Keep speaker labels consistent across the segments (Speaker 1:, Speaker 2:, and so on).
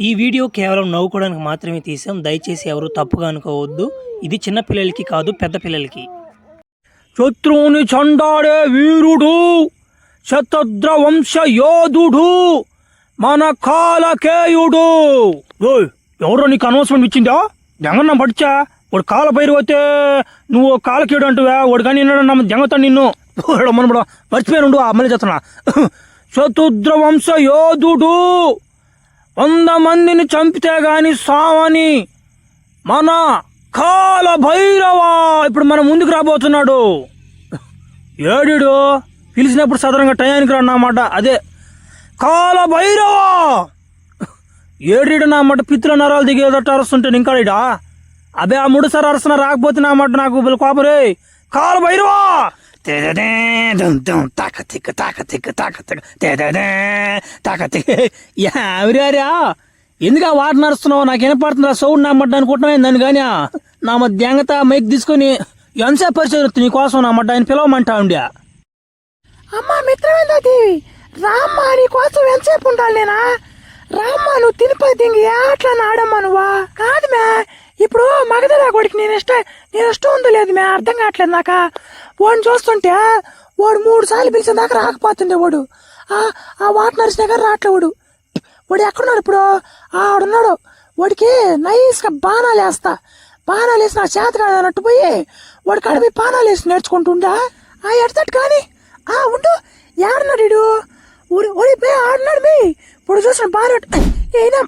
Speaker 1: ఈ వీడియో కేవలం నవ్వుకోవడానికి మాత్రమే తీసాం. దయచేసి ఎవరు తప్పుగా అనుకోవద్దు. ఇది చిన్న పిల్లలకి కాదు పెద్ద పిల్లలకి. శత్రువుని చండాడే వీరుడు శతద్ర వంశ యోధుడు మన కాలకేయుడు. ఎవరో నీకు అనవసరం ఇచ్చిందా? జంగన్న పడిచా వాడు కాల పైరు పోతే నువ్వు కాలకేయుడు అంటువా? వాడు కానీ నిన్న జంగతాడు నిన్ను. వాడు మర్చిపోయిన మర్చిపోయినుండు అమలు చేస్తున్నా శతుద్ర వంశ యోధుడు వంద మందిని చంపితే గాని సావని మన కాల భైరవ ఇప్పుడు మన ముందుకు రాబోతున్నాడు. ఏడిడు? పిలిచినప్పుడు సదరంగా టయానికి రా అదే కాల భైరవ! ఏడిడు నా మాట పిత్తుల నరాలు దిగేదట్టు అరుస్తుంటే ఇంకా ఇడా అదే ఆ మూడు సార్ అరసన రాకపోతే నా మాట నాకు వీళ్ళు కాల భైరవా! తాక తిక్క తాక తిక్క తాక తాక తిక్క ఎవరారా ఎందుకు ఆ వాటర్ నడుస్తున్నావు? నాకు వినపడుతుందా సౌండ్ నమ్మడ్డా అనుకుంటున్నావు దాన్ని కానీ నా మధ్య దెంగత మైక్ తీసుకొని ఎంతసేపు పరిచయం నీ కోసం నా మడ్డ ఆయన పిలవమంటా ఉండే.
Speaker 2: అమ్మా మిత్రమేందేవి రామ్మా నీ కోసం ఎంతసేపు ఉండాలి నేనా? రామ్మా నువ్వు తినిపోయి దింగి అట్లా ఆడమ్మా నువ్వా? కాదు మే ఇప్పుడు మగధరా కొడుకు నేను ఇష్టం నేను ఇష్టం ఉందో లేదు మే అర్థం కావట్లేదు నాక. వాడిని చూస్తుంటే వాడు మూడు సార్లు పిలిచిన దాకా రాకపోతుండే వాడు. ఆ ఆ వాటర్ నరిసిన దగ్గర రావట్లే వాడు. వాడు ఎక్కడున్నాడు ఇప్పుడు? ఆడున్నాడు. వాడికి నైస్గా బాణాలు వేస్తా. బాణాలు వేసి నా చేత కాదన్నట్టు పోయి వాడు కడిపి బాణాలు వేసి నేర్చుకుంటుండా ఆ ఎడతట్టు కానీ. ఆ ఉండు. ఏడున్నాడు ఈడు ఊరి ఊరి పోయి ఆడున్నాడు మీ. ఇప్పుడు చూసిన బాగా ఏనా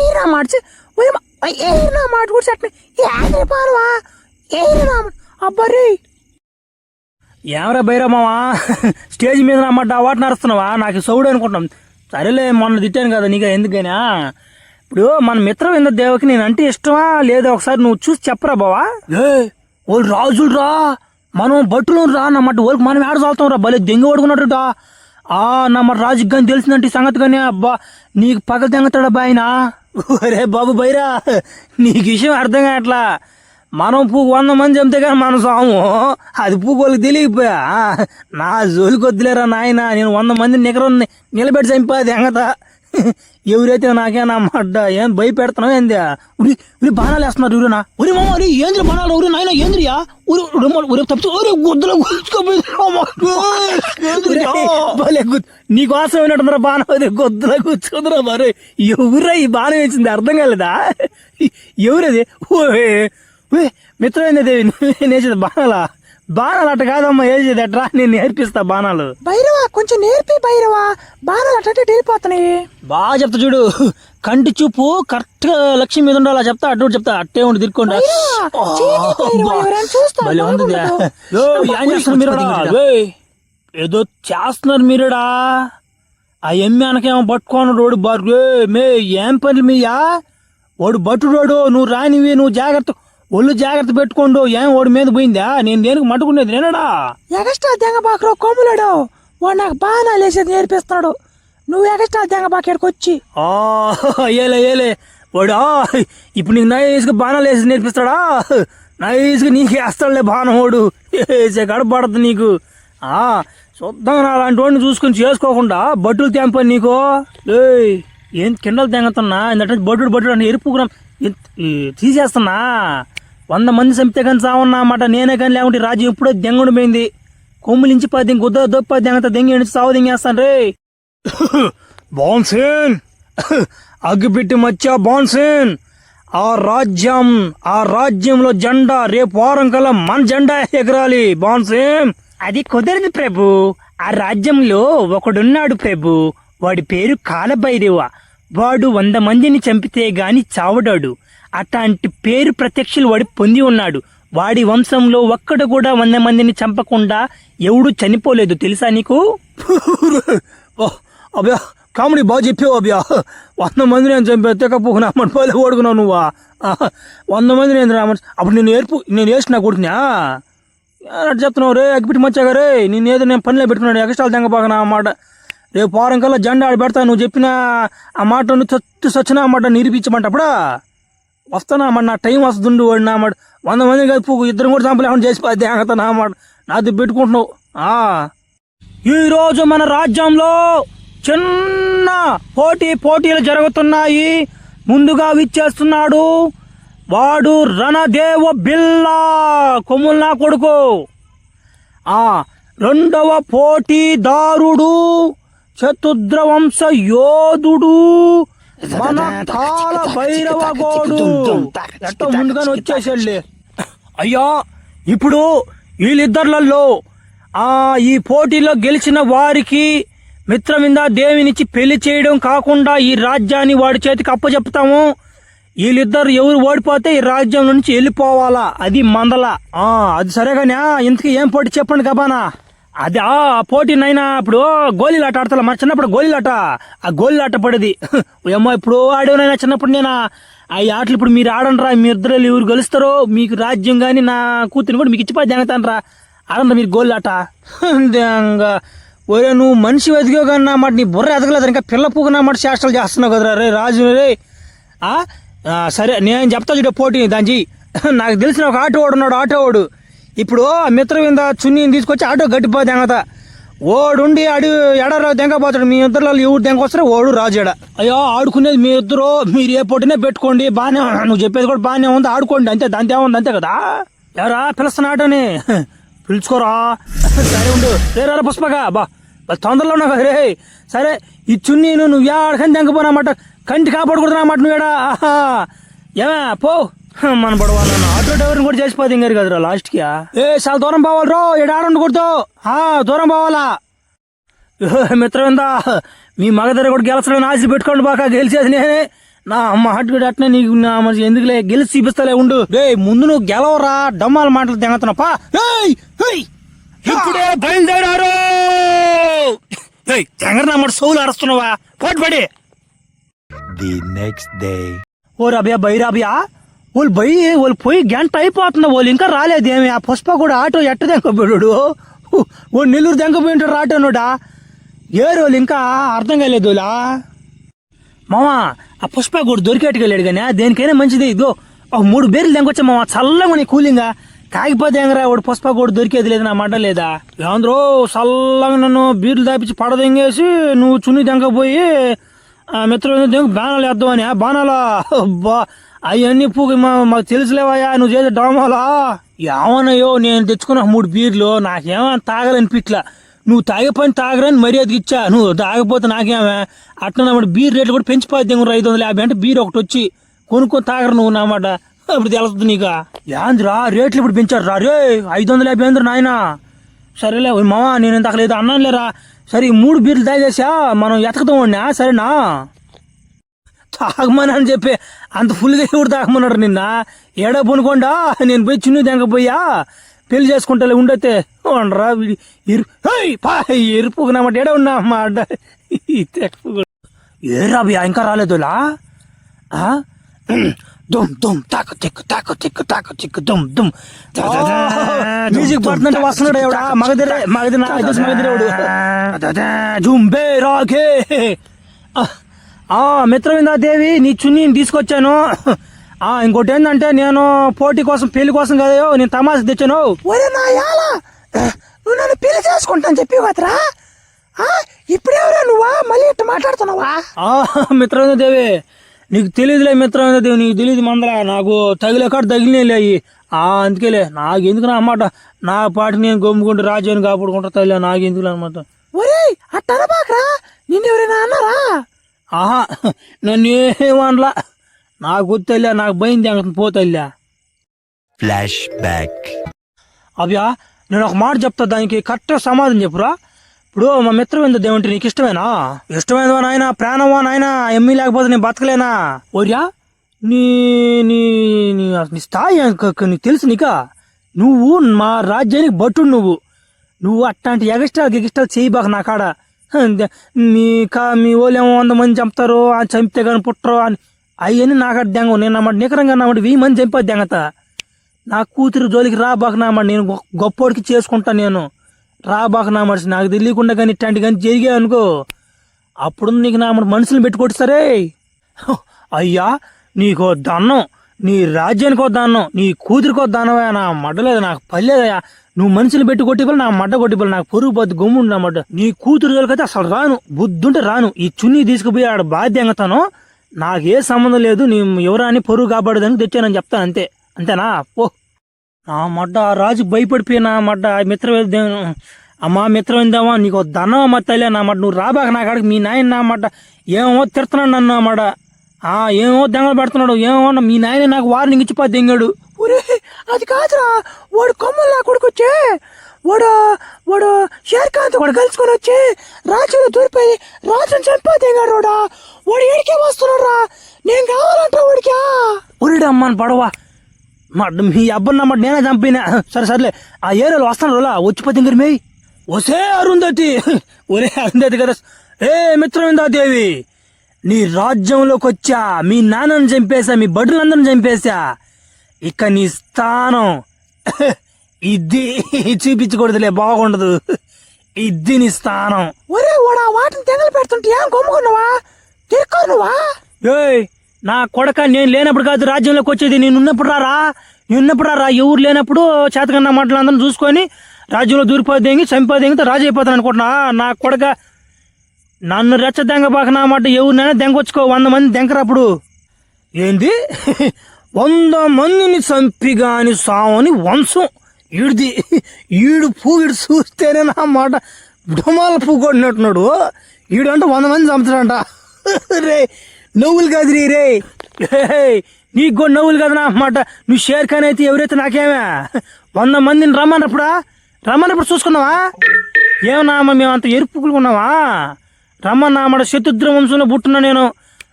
Speaker 2: ఏనా మార్చి ఊరి ఏనా మాట కూడా ఏనా అబ్బరి
Speaker 1: ఏమరా బైరమ్మా స్టేజ్ మీద అన్నమాట వాటి నడుస్తున్నావా? నాకు సౌడు అనుకుంటాం సరేలే మొన్న తిట్టాను కదా నీకు ఎందుకైనా? ఇప్పుడు మన మిత్రం ఇంద దేవకి నేను అంటే ఇష్టమా? లేదా ఒకసారి నువ్వు చూసి చెప్పరా బావా? ఏ వాళ్ళు రాజులు రా మనం భట్టులు రా అన్నమాట వాళ్ళకి మనం ఏడ చాలుతాం రా? భలే దెంగ పడుకున్నట్టు ఆ నమ్మ రాజుకి కానీ తెలిసిందంటే ఈ సంగతి కానీ అబ్బా నీకు పగ తెంగతాడా బాయినా? ఒరే బాబు బైరా నీకు విషయం అర్థం కావట్లా? మనం పూ వంద మంది చంపితే కానీ మనం సాము. అది పూకోళ్ళకి తెలియకపోయా? నా జోలికి వద్దులేరా నాయన నేను వంద మంది నిగరం నిలబెట్టి చంపాది ఎంగత. ఎవరైతే నాకేనా అడ్డ ఏం భయపెడుతున్నావు ఏందా? ఉరి ఉరి బాణాలు వేస్తున్నారు ఊరినా ఉరి మామ ఉరి ఏంద్రి బాణాలు? ఉరి నాయన ఏంద్రియా ఉరి ఉరి మామ, ఉరి తప్పించు ఉరి గుద్దులో భలే నీకోసం అయినట్టున్నారా బాణం? అది గొద్దులో కూర్చుందిరా మరి ఎవరా ఈ బాణం వేసింది? అర్థం కాలేదా? ఎవరది? ఓ ఓే మిత్రమైన దేవి నేసేది బాణాలా? బాణాలు అట్ట కాదమ్మా వేసేది అట్రా? నేను నేర్పిస్తా బాణాలు.
Speaker 2: భైరవా కొంచెం నేర్పి భైరవా. బాగా అట్టే వెళ్ళిపోతున్నాయి
Speaker 1: బాగా చెప్తా చూడు. కంటి చూపు కరెక్ట్గా లక్ష్యం మీద ఉండాలా చెప్తా అటు చెప్తా. అట్టే ఉండి తిరుక్కోండి. ఏదో చేస్తున్నారు మీరడా? ఆ ఎమ్మె అనకేమో పట్టుకోను రోడ్డు బారు మే ఏం పని మీయా? వాడు బట్టుడోడు నువ్వు రానివి నువ్వు జాగ్రత్త. ఒళ్ళు జాగ్రత్త పెట్టుకోండు. ఏం వాడి మీద పోయిందా? నేను దేనికి మట్టుకునేది నేనడా?
Speaker 2: ఎగస్ట్రా దెంగబాకరు కొమ్ములాడు. వాడు నాకు బాగా లేసేది నేర్పిస్తున్నాడు. నువ్వు ఎగస్ట్రా దెంగబాకేడికి వచ్చి.
Speaker 1: ఆ, ఏలే ఏలే. వాడు ఇప్పుడు నీకు నైస్గా బాణాలు వేసి నేర్పిస్తాడా? నైస్గా నీకు వేస్తాడులే బాణం వాడు. వేసే గడపడదు నీకు. ఆ నా అలాంటి వాడిని చూసుకొని చేసుకోకుండా బట్టులు తెంపని నీకు. ఏయ్ ఏం కిండలు తెంగుతున్నా? ఇంత బట్టుడు బట్టుడు అని ఎరుపుకున్నా తీసేస్తున్నా. వంద మంది చంపితే కానీ చావన్నా అన్నమాట నేనే కానీ లేకుంటే రాజ్యం ఎప్పుడో దెంగుడు పోయింది. కొమ్ములించి పది గుద్ద దొప్ప దెంగత దెంగి నుంచి సావు దెంగేస్తాను రే. బాన్సేన్. అగ్గిపెట్టి మచ్చా బాన్సేన్. ఆ రాజ్యం ఆ రాజ్యంలో జెండా రేపు వారం కల్లా మన జెండా ఎగరాలి బాన్సేన్. అది కుదరదు ప్రభు. ఆ రాజ్యంలో ఒకడున్నాడు ప్రభు. వాడి పేరు కాలభైరవ. వాడు వంద మందిని చంపితే గాని చావడాడు. అట్లాంటి పేరు ప్రత్యక్షులు వాడి పొంది ఉన్నాడు. వాడి వంశంలో ఒక్కడు కూడా వంద మందిని చంపకుండా ఎవడు చనిపోలేదు. తెలుసా నీకు? అభ్యా కామెడీ బాగా చెప్పావు అభ్యా వంద మంది నేను చంపేస్తే కప్పుకున్నా మన పోలే ఓడుకున్నావు నువ్వా. వంద మంది నేను రామన్ అప్పుడు నేను ఏర్పు నేను వేసిన కొడుకునా అట్లా చెప్తున్నావు రే అగ్గిపెట్టి మచ్చాగా రే? నేను ఏదో నేను పనిలో పెట్టుకున్నాను ఎక్స్ట్రాలు తెంగబాక అన్నమాట మాట. రేపు వారం కల్లా జెండా ఆడి పెడతా నువ్వు చెప్పిన ఆ మాట నువ్వు చచ్చు సచ్చిన మాట నిరూపించమంటప్పుడా వస్తానా అమ్మ నా టైం వస్తుండు వాడు నా మాట వంద మంది కలిపి ఇద్దరు కూడా చంపలేమని చేసి పోతే నా మాట నాది పెట్టుకుంటున్నావు. ఈరోజు మన రాజ్యంలో చిన్న పోటీ పోటీలు జరుగుతున్నాయి. ముందుగా విచ్చేస్తున్నాడు వాడు రణదేవ బిల్లా కొమ్ముల్ నా కొడుకు. ఆ రెండవ పోటీదారుడు చతుద్రవంశ యోధుడు మన కాల భైరవ గోడు. ఎట్టో ముందుగానే వచ్చేసండి అయ్యా ఇప్పుడు వీళ్ళిద్దర్లలో ఆ ఈ పోటీలో గెలిచిన వారికి మిత్రమింద దేవినిచ్చి పెళ్ళి చేయడం కాకుండా ఈ రాజ్యాన్ని వాడి చేతికి అప్పచెప్తాము వీళ్ళిద్దరు ఎవరు ఓడిపోతే ఈ రాజ్యం నుంచి వెళ్ళిపోవాలా? అది మందల. ఆ అది సరేగానే ఇంతకీ ఏం పోటీ చెప్పండి కబానా అదే ఆ పోటీ నైనా ఇప్పుడు గోళీలాట ఆడతా మన చిన్నప్పుడు గోళీలాట ఆ గోళీలాట పడేది. ఏమో ఇప్పుడు ఆడేవనైనా చిన్నప్పుడు నేను? ఆ ఆటలు ఇప్పుడు మీరు ఆడండిరా మీ ఇద్దరు ఎవరు గెలుస్తారో మీకు రాజ్యం కానీ నా కూతురిని కూడా మీకు ఇచ్చిపోయి జాగ్రత్త ఆడండి మీరు గోళీలాట ఇంకా ఒరే నువ్వు మనిషి ఎదిగో కానీ నా మాట నీ బుర్ర ఎదగలేదు. ఇంకా పిల్ల పూకు నా మాట చేష్టలు చేస్తున్నావు కదరా. రే రాజు రే. సరే నేను చెప్తా చూడ పోటీ దాని నాకు తెలిసిన ఒక ఆటో వాడు ఉన్నాడు ఆటో వాడు ఇప్పుడు ఆ మిత్రవింద చున్నీని తీసుకొచ్చి ఆటో గట్టిపోతే దెంగత. ఓడుండి అడు ఎడరా దెంగపోతాడు మీ ఇద్దరు ఎవరు దెంగొస్తారో ఓడు రాజు అయ్యో ఆడుకునేది మీ ఇద్దరు మీరు ఏ పొట్టినే పెట్టుకోండి బాగానే నువ్వు చెప్పేది కూడా బాగానే ఉంది ఆడుకోండి అంతే దాంతో ఏముంది అంతే కదా? ఎవరా పిలుస్తున్న ఆటోని. పిలుచుకోరా. సరే ఉండు. రేరా పుష్పగా బా. తొందరలో ఉన్నావు రే సరే ఈ చున్నీ నువ్వు ఆడకని దెంగపోనమాట కంటి కాపాడుకుంటున్నా అన్నమాట నువ్వు ఆహా. ఏమే పో. మన పడవ ఆటో డ్రైవర్ని కూడా చేసిపోతే ఇంగారు కదరా లాస్ట్కి ఏ చాలా దూరం పోవాలి రో ఏడు ఆడుకోకూడదు ఆ, దూరం పోవాలా? మిత్రవిందా మీ మగధర కూడా గెలచడం ఆశ పెట్టుకోండి బాగా గెలిచేది నేనే. నా అమ్మ హట్టుకుడు అట్నే నీకు నా ఎందుకులే గెలిచి చూపిస్తలే ఉండు. రే ముందు నువ్వు గెలవరా డమ్మాల మాటలు ఏయ్, ఇప్పుడే బయలుదేరారు. ఏయ్, తెంగర నా మాట సౌలు అరుస్తున్నావా? పోటీ
Speaker 3: the next day.
Speaker 1: ఓ రబియా బై రబియా. వాళ్ళు పోయి వాళ్ళు పోయి గంట అయిపోతుంది వాళ్ళు ఇంకా రాలేదేమి ఆ పుష్ప కూడా ఆటో ఎట్ట దెంకపోయాడు ఓ నెల్లూరు దెంకపోయింటాడు ఆటోనుడా ఏరు వాళ్ళు ఇంకా అర్థం కాలేదు వాళ్ళా మామా ఆ పుష్ప కూడా దొరికేట్టుకు వెళ్ళాడు కానీ దేనికైనా మంచిది. ఇదో ఒక మూడు బేర్లు దెంకొచ్చా మామ చల్లగా నీ కూలింగా. కాగిపోతే ఎంగరా వాడు పుష్ప కూడా దొరికేది లేదు నా మాట లేదా? ఏమందరో చల్లగా నన్ను బీర్లు దాపించి పడదెంగేసి నువ్వు చున్ని దెంకపోయి మిత్రులు దెంగ బాణాలు వేద్దామని. ఆ బాణాలు? బా అవన్నీ పూకి మా మాకు తెలుసులేవయ్యా నువ్వు చేసే డామాలా ఏమన్నాయో నేను తెచ్చుకున్న మూడు బీర్లు నాకేమో తాగలనిపిట్లా. నువ్వు తాగే పని తాగరని మర్యాదకి ఇచ్చా. నువ్వు తాగపోతే నాకేమే? అట్లా మాట బీర్ రేట్లు కూడా పెంచిపోద్ది ఐదు వందల యాభై అంటే బీర్ ఒకటి వచ్చి కొనుక్కొని తాగరు నువ్వు నామాట అప్పుడు ఇప్పుడు తెలుస్తుంది నీకు? ఏంద్రా రేట్లు ఇప్పుడు పెంచారు రా రే ఐదు వందల యాభై అందరు నాయనా? సరేలే ఓ మావా నేను ఇంతకలేదు అన్నాను లేరా సరే ఈ మూడు బీర్లు తాగేసా మనం ఎతకదాం వాడినా సరేనా? తాగమని అని చెప్పి అంత ఫుల్గా ఎవడు తాగమన్నాడు నిన్న? ఏడా పొనుకోండా? నేను పోయి చిన్న తెంకపోయా? పెళ్ళి చేసుకుంటా ఉండతే ఉండరా ఇరు హేయ్, ఎరుపు నామాట ఏడా ఉన్నా మా ఏ రాబియా ఇంకా రాలేదులా దుమ్ దుమ్ తాకు తిక్కు తాకు తిక్కు తాకు తిక్కు దుమ్ దుమ్ మ్యూజిక్ పడుతుంటే వస్తున్నాడు ఎవడా మగదిరే మగది నాకు మగదిరేవుడు జుంబే రాగే ఆ మిత్రవిందా దేవి నీ చున్నీని తీసుకొచ్చాను. ఆ ఇంకోటి ఏంటంటే నేను పోటీ కోసం పెళ్ళి కోసం కదా నేను తమాషా తెచ్చాను.
Speaker 2: ఒరే నా యాల నువ్వు నన్ను పెళ్ళి చేసుకుంటాను చెప్పి కదరా? ఇప్పుడెవరా నువ్వా? మళ్ళీ ఇట్ట మాట్లాడుతున్నావా?
Speaker 1: ఆ మిత్రవింద దేవి నీకు తెలియదులే మిత్రవింద దేవి నీకు తెలియదు మందరా నాకు తగిలే కాడ తగిలినాయి అయ్యి. ఆ అందుకేలే నాకు ఎందుకు నా అన్నమాట నా పాటి నేను గమ్ముకుంటూ రాజ్యాన్ని కాపాడుకుంటా తల్లి నాకు ఎందుకు అనమాట
Speaker 2: ఒరే అట్ట అనబాకరా నిన్నెవరైనా అన్నారా?
Speaker 1: ఆహా నన్ను ఏమనలా నాకు గుర్తెళ్ళా నాకు భయం తేంగ పోతల్లా
Speaker 3: Flashback.
Speaker 1: అవ్యా నేను ఒక మాట చెప్తా దానికి కరెక్ట్ సమాధానం చెప్పురా. ఇప్పుడు మా మిత్రవింద దేవుంటి నీకు ఇష్టమేనా? ఇష్టమైనవా నాయన ప్రాణమా నాయన ఎమ్మి లేకపోతే నేను బతకలేనా? ఓరియా నీ నీ నీ నీ స్థాయి నీకు తెలుసు నీకా? నువ్వు మా రాజ్యానికి భట్టుడు నువ్వు. నువ్వు అట్లాంటి ఎగస్ట్రా గిగిస్ట్రాలు చేయబాక నా కాడ. మీ కా మీ వాళ్ళేమో వంద మంది చంపుతారు ఆ చంపితే కానీ పుట్టరు అని. అవన్నీ నాకు దెంగ నేను అన్నమాట నికరంగా నమ్మటి వెయ్యి మంది చంపేది దెంగత. నా కూతురు జోలికి రాబాక నామడి నేను గొప్పోడికి చేసుకుంటా నేను. రాబాక మనిషి నాకు తెలియకుండా కానీ ఇట్లాంటి కానీ జరిగాయి అనుకో. అప్పుడు నీకు నా మనుషులు పెట్టుకొట్టిస్తారే సరే అయ్యా నీకో దన్నం. నీ రాజ్యానికో దాన్నం. నీ కూతురికో దానవా నా మడ్డలేదు నాకు పర్లేదయ్యా నువ్వు మనుషులు పెట్టి కొట్టిపోయి నా మడ్డ కొట్టిపోయి నాకు పొరుగు పోద్ది గమ్ముండు నా మడ్డ. నీ కూతురు జోలికైతే అసలు రాను. బుద్ధుంటే రాను. ఈ చున్నీ తీసుకుపోయి ఆడ బాధ్యంగతాను నాకే సంబంధం లేదు. నీ ఎవరాని పొరుగు కాపాడదని తెచ్చానని చెప్తాను అంతే. అంతేనా? పో. ఆ మడ్డ ఆ రాజు భయపడిపోయినా మడ్డ మిత్రవేద అమ్మా మిత్రవేద్దామా నీకు ధనం అమ్మ తల్లి నా మడ్డ నువ్వు రాబాక నా కాడికి మీ నాయన నా మడ్డ ఏమో తిడుతున్నాడు నన్ను ఆ మడ్డ. ఏమో దెంగలు పెడుతున్నాడు ఏమో మీ నాయన నాకు వార్నింగ్ ఇచ్చిపో దెంగాడు.
Speaker 2: ఒరే అది కాదురా వాడు కొమ్మలు నా వాడు వాడు షేర్ఖాన్ కూడా కలుసుకొని వచ్చి రాజును దూరిపోయి రాజుని చంపేదేగాడు వాడా వాడు ఎడికే రా నేను కావాలంటా వాడికి.
Speaker 1: ఒరిడు పడవా. మా మీ అబ్బన్న మాట నేనే చంపినా. సరే సర్లే. ఆ ఏరియాలో వస్తాను రోలా వచ్చిపోతే ఇంక మేయ్. ఒసే అరుంధతి. ఒరే అరుంధతి కదా. ఏ మిత్రవిందాదేవి నీ రాజ్యంలోకి వచ్చా. మీ నాన్నని చంపేశా మీ బడులందరిని చంపేశా. ఇక నీ స్థానం. ఇది చూపించకూడదులే బాగుండదు. ఇది నీ స్థానం.
Speaker 2: ఒరే వాటిని తెగలు పెడుతుంటే ఏం గమ్ముకున్నావా తిరుక్కో నువ్వా
Speaker 1: ఏయ్ నా కొడక నేను లేనప్పుడు కాదు రాజ్యంలోకి వచ్చేది. నేను ఉన్నప్పుడు రారా? నేను ఉన్నప్పుడు రారా? ఎవరు లేనప్పుడు చేతకన్నా మాటలు అందరం చూసుకొని రాజ్యంలో దూరిపోదేంగి చంపేదేంగితే రాజు అయిపోతాను అనుకుంటున్నా. నా కొడక నన్ను రెచ్చ దెంగబాక నా మాట ఎవరినైనా దెంగొచ్చుకో వంద మంది దెంకరప్పుడు. ఏంది? వంద మందిని చంపి గాని సావని వంశం ఈడిది. ఈడు పూగిడు చూస్తేనే నా మాట డొమాల పూ కొట్టినట్టున్నాడు. ఈడు అంటే వంద మంది చంపుతాడంట. రే నవ్వులు కాదు రీ. నీకు కూడా నవ్వులు కదా నా మాట. నువ్వు షేర్ ఖాన్ అయితే ఎవరైతే నాకేమే? వంద మందిని రమ్మన్నప్పుడా? రమ్మన్నప్పుడు చూసుకున్నావా? ఏమన్నా మేము అంత ఎరుపుకున్నావా రమ్మన్నా మాట శత్రుద్ర వంశంలో పుట్టున్నా నేను.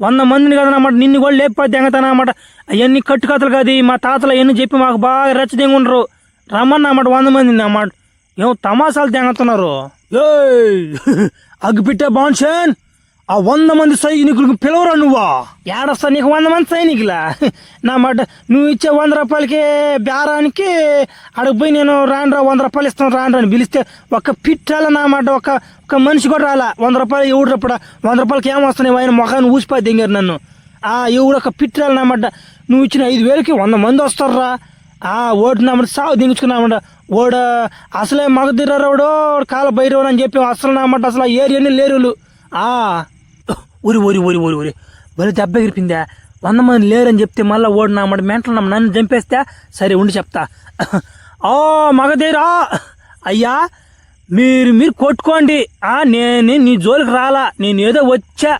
Speaker 1: వంద మందిని కదనమాట నిన్ను కూడా లేకపోతే దెంగతానమాట అవన్నీ కట్టుకథలు కాదు మా తాతలు అవన్నీ చెప్పి మాకు బాగా రెచ్చదెంగి ఉండరు. రమ్మన్నా మాట వంద మందిని అన్నమాట ఏమో తమాసాలు దెంగతున్నారు ఏయ్ అగ్గిపెట్టే బాన్షన్. ఆ వంద మంది సైనికులకు పిలవరా నువ్వా? ఏడొస్తా నీకు వంద మంది సైనికులా? నా మాట నువ్వు ఇచ్చే వంద రూపాయలకి బేరానికి అక్కడికి పోయి నేను రాను వంద రూపాయలు ఇస్తాను రాను అని పిలిస్తే ఒక పిట్టాల నా మాట ఒక ఒక మనిషి కూడా రాలా. వంద రూపాయలు ఎవడప్పుడు వంద రూపాయలకి ఏమొస్తున్నాయి ఆయన ముఖాన్ని ఊసిపోయి దింగారు నన్ను. ఆ ఎవడు ఒక పిట్టాల నా మాట నువ్వు ఇచ్చిన ఐదు వేలకి వంద మంది వస్తారా ఆ ఓటు నా సాగు దించుకున్నామంట ఓడు అసలే మగదిర్రాడు కాల బైరవుడు అని చెప్పి అసలు నామాట అసలు ఆ ఏరియాని లేరులు ఆ ఊరి ఊరి ఊరి ఊరి ఊరి బలి దెబ్బ ఎగిరిపిందా. వంద మంది లేరని చెప్తే మళ్ళీ ఓడినా మాట మెంటలు నమ్మ నన్ను చంపేస్తే సరే ఉండి చెప్తా. ఓ మగధీరా. అయ్యా మీరు మీరు కొట్టుకోండి. ఆ నేను నీ జోలికి రాలా నేను ఏదో వచ్చా.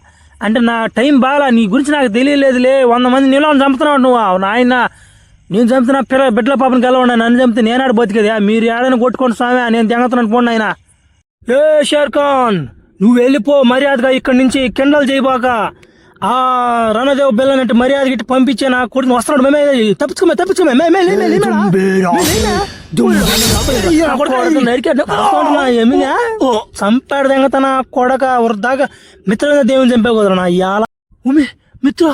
Speaker 1: అంటే నా టైం బాగా నీ గురించి నాకు తెలియలేదులే. వంద మంది నీలో చంపుతున్నావు నువ్వు. నాయన నేను చంపుతున్నా పిల్ల బిడ్డల పాపని కలవండి నన్ను చంపితే నేనాడు బతికేదా. మీరు ఏడైనా కొట్టుకోండి స్వామి నేను తెంగతున్నాను పోండి ఆయన ఏ షేర్ ఖాన్ నువ్వు వెళ్ళిపో మర్యాదగా ఇక్కడి నుంచి కిండలు చేయబాక ఆ రణదేవ్ బెల్లనంటే మర్యాద గిట్టి పంపించే నా కొడుకు వస్తున్నాడు మేమే తప్పించుకోమే తప్పించుకోమే మేమే మే, లే, నా కొడక వృద్ధాగా మిత్రమైన దేవుని చంపే కుదరా నా ఇయాల ఉమే మిత్ర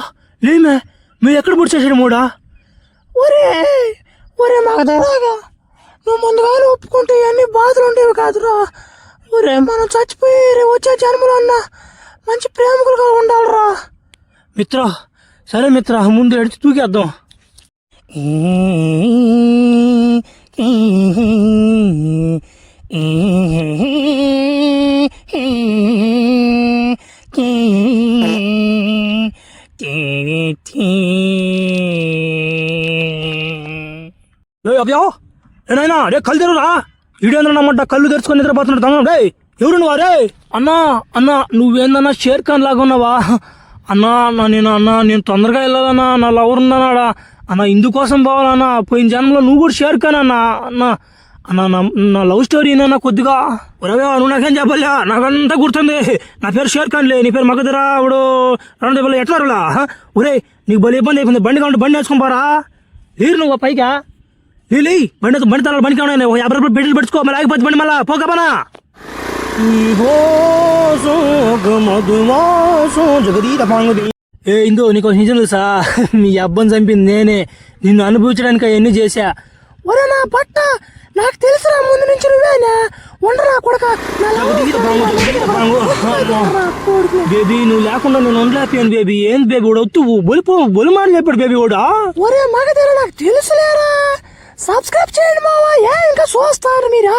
Speaker 1: లేమే మీరు ఎక్కడ పుడిచేసాడు మూడా
Speaker 2: ఒరే ఒరే మగధరాగా నువ్వు ముందుగానే ఒప్పుకుంటే అన్ని బాధలు ఉండేవి కాదురా ఒరే మనం చచ్చిపోయి వచ్చే జన్మలో అన్న మంచి ప్రేమికులుగా ఉండాలిరా.
Speaker 1: మిత్ర సరే మిత్ర ముందు ఎడిచి తూకేద్దాం. ఏనాయనా రే కళ్ళు తెరురా ఈడేంద్ర నమ్మంట కళ్ళు తెరుచుకొని నిద్రపోతున్నాడు దొంగ రే ఎవరు నువ్వా? రే అన్నా అన్నా నువ్వేందన్నా షేర్ ఖాన్ లాగా ఉన్నావా? అన్నా అన్నా నేను అన్నా నేను తొందరగా వెళ్ళాలన్నా నా లవర్ ఉందన్నాడా? అన్న ఇందుకోసం పోవాలన్నా పోయిన జన్మలో నువ్వు కూడా షేర్ ఖాన్ అన్నా. అన్నా అన్న నా లవ్ స్టోరీ ఏనన్నా కొద్దిగా? ఒరవే నువ్వు నాకేం చెప్పలే నాకంతా గుర్తుంది. నా పేరు షేర్ ఖాన్లే నీ పేరు మగధరా ఇప్పుడు రణదేవులు ఎట్లా రులా ఒరే నీకు బలి ఇబ్బంది అయిపోయింది. బండి కావాలి బండి వేసుకొని పోరా. లేరు నువ్వు పైగా లే బండి బండి తల బండి కావాలి యాభై రూపాయలు బెడ్లు పెట్టుకో మళ్ళీ ఆగిపోతే బండి మళ్ళా పోకపనా ఏ ఇందో నీకు నిజం తెలుసా? మీ అబ్బని చంపింది నేనే. నిన్ను అనుభవించడానికి అవన్నీ చేశా.
Speaker 2: ఒరే నా బట్ట నాకు తెలుసురా ముందు నుంచి నువ్వేనా? ఉండరా కొడక.
Speaker 1: బేబీ నువ్వు లేకుండా నేను ఉండలేకపోయాను బేబీ. ఏం బేబీ వాడు వద్దు బొలిపో బొలి మాట చెప్పాడు బేబీ వాడా
Speaker 2: ఒరే మగధర నాకు తెలుసులేరా? సబ్స్క్రైబ్ చేయండి మావా. ఏ ఇంకా చూస్తారు మీరా?